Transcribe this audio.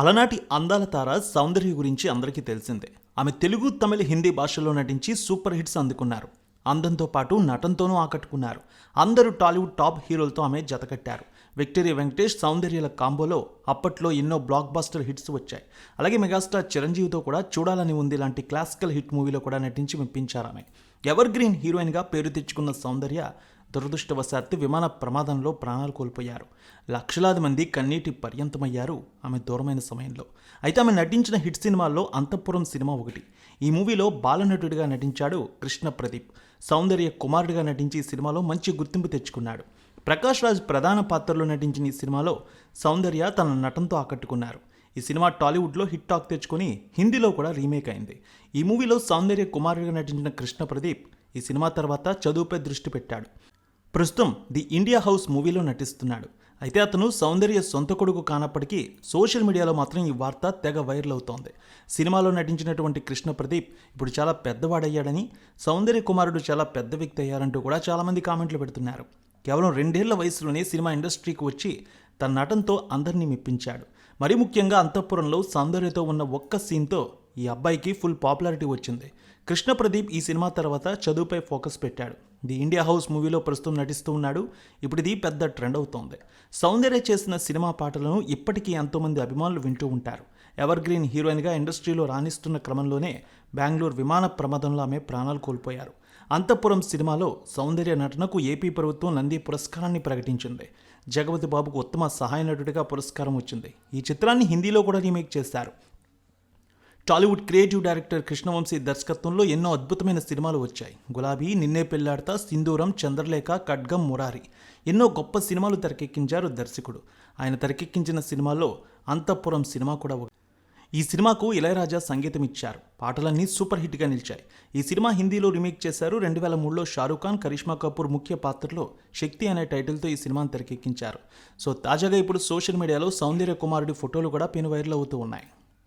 అలనాటి అందాల తార సౌందర్య గురించి అందరికీ తెలిసిందే. ఆమె తెలుగు తమిళ హిందీ భాషల్లో నటించి సూపర్ హిట్స్ అందుకున్నారు. అందంతో పాటు నటనతోనూ ఆకట్టుకున్నారు. అందరూ టాలీవుడ్ టాప్ హీరోలతో ఆమె జతకట్టారు. విక్టరీ వెంకటేష్ సౌందర్యల కాంబోలో అప్పట్లో ఎన్నో బ్లాక్ బాస్టర్ హిట్స్ వచ్చాయి. అలాగే మెగాస్టార్ చిరంజీవితో కూడా చూడాలని ఉంది లాంటి క్లాసికల్ హిట్ మూవీలో కూడా నటించి మెప్పించారు ఆమె. ఎవర్ గ్రీన్ హీరోయిన్గా పేరు తెచ్చుకున్న సౌందర్య దురదృష్టవశాత్తు విమాన ప్రమాదంలో ప్రాణాలు కోల్పోయారు. లక్షలాది మంది కన్నీటి పర్యంతమయ్యారు ఆమె దూరమైన సమయంలో. అయితే ఆమె నటించిన హిట్ సినిమాల్లో అంతఃపురం సినిమా ఒకటి. ఈ మూవీలో బాలనటుడిగా నటించాడు కృష్ణ ప్రదీప్. సౌందర్య కుమారుడిగా నటించి ఈ సినిమాలో మంచి గుర్తింపు తెచ్చుకున్నాడు. ప్రకాష్ రాజ్ ప్రధాన పాత్రలో నటించిన ఈ సినిమాలో సౌందర్య తన నటనతో ఆకట్టుకున్నారు. ఈ సినిమా టాలీవుడ్లో హిట్ టాక్ తెచ్చుకొని హిందీలో కూడా రీమేక్ అయింది. ఈ మూవీలో సౌందర్య కుమారుడిగా నటించిన కృష్ణ ప్రదీప్ ఈ సినిమా తర్వాత చదువుపై దృష్టి పెట్టాడు. ప్రస్తుతం ది ఇండియా హౌస్ మూవీలో నటిస్తున్నాడు. అయితే అతను సౌందర్య సొంత కొడుకు కానప్పటికీ సోషల్ మీడియాలో మాత్రం ఈ వార్త తెగ వైరల్ అవుతోంది. సినిమాలో నటించినటువంటి కృష్ణ ప్రదీప్ ఇప్పుడు చాలా పెద్దవాడయ్యాడని సౌందర్య కుమారుడు చాలా పెద్ద వ్యక్తి అయ్యారంటూ కూడా చాలామంది కామెంట్లు పెడుతున్నారు. కేవలం రెండేళ్ళ వయసులోనే సినిమా ఇండస్ట్రీకి వచ్చి తన నటనతో అందరినీ మెప్పించాడు. మరి ముఖ్యంగా అంతఃపురంలో సౌందర్యతో ఉన్న ఒక్క సీన్తో ఈ అబ్బాయికి ఫుల్ పాపులారిటీ వచ్చింది. కృష్ణ ప్రదీప్ ఈ సినిమా తర్వాత చదువుపై ఫోకస్ పెట్టాడు. ది ఇండియా హౌస్ మూవీలో ప్రస్తుతం నటిస్తూ ఉన్నాడు. ఇప్పుడు ఇది పెద్ద ట్రెండ్ అవుతోంది. సౌందర్య చేసిన సినిమా పాటలను ఇప్పటికీ ఎంతోమంది అభిమానులు వింటూ ఉంటారు. ఎవర్ గ్రీన్ హీరోయిన్గా ఇండస్ట్రీలో రాణిస్తున్న క్రమంలోనే బెంగళూరు విమాన ప్రమాదంలో ఆమె ప్రాణాలు కోల్పోయారు. అంతఃపురం సినిమాలో సౌందర్య నటనకు ఏపీ ప్రభుత్వం నంది పురస్కారాన్ని ప్రకటించింది. జగపతి బాబుకు ఉత్తమ సహాయ నటుడిగా పురస్కారం వచ్చింది. ఈ చిత్రాన్ని హిందీలో కూడా రీమేక్ చేశారు. టాలీవుడ్ క్రియేటివ్ డైరెక్టర్ కృష్ణవంశీ దర్శకత్వంలో ఎన్నో అద్భుతమైన సినిమాలు వచ్చాయి. గులాబీ నిన్నే పెళ్ళాడతా సింధూరం చంద్రలేఖ ఖడ్గం మురారి ఎన్నో గొప్ప సినిమాలు తెరకెక్కించారు దర్శకుడు. ఆయన తెరకెక్కించిన సినిమాల్లో అంతఃపురం సినిమా కూడా ఈ సినిమాకు ఇళయరాజా సంగీతం ఇచ్చారు. పాటలన్నీ సూపర్ హిట్గా నిలిచాయి. ఈ సినిమా హిందీలో రీమేక్ చేశారు రెండు వేల మూడులో షారూఖ్ ఖాన్. కరిష్మా కపూర్ ముఖ్య పాత్రలో శక్తి అనే టైటిల్తో ఈ సినిమాను తెరకెక్కించారు. సో తాజాగా ఇప్పుడు సోషల్ మీడియాలో సౌందర్య కుమారుడి ఫోటోలు కూడా పెను వైరల్ అవుతూ ఉన్నాయి.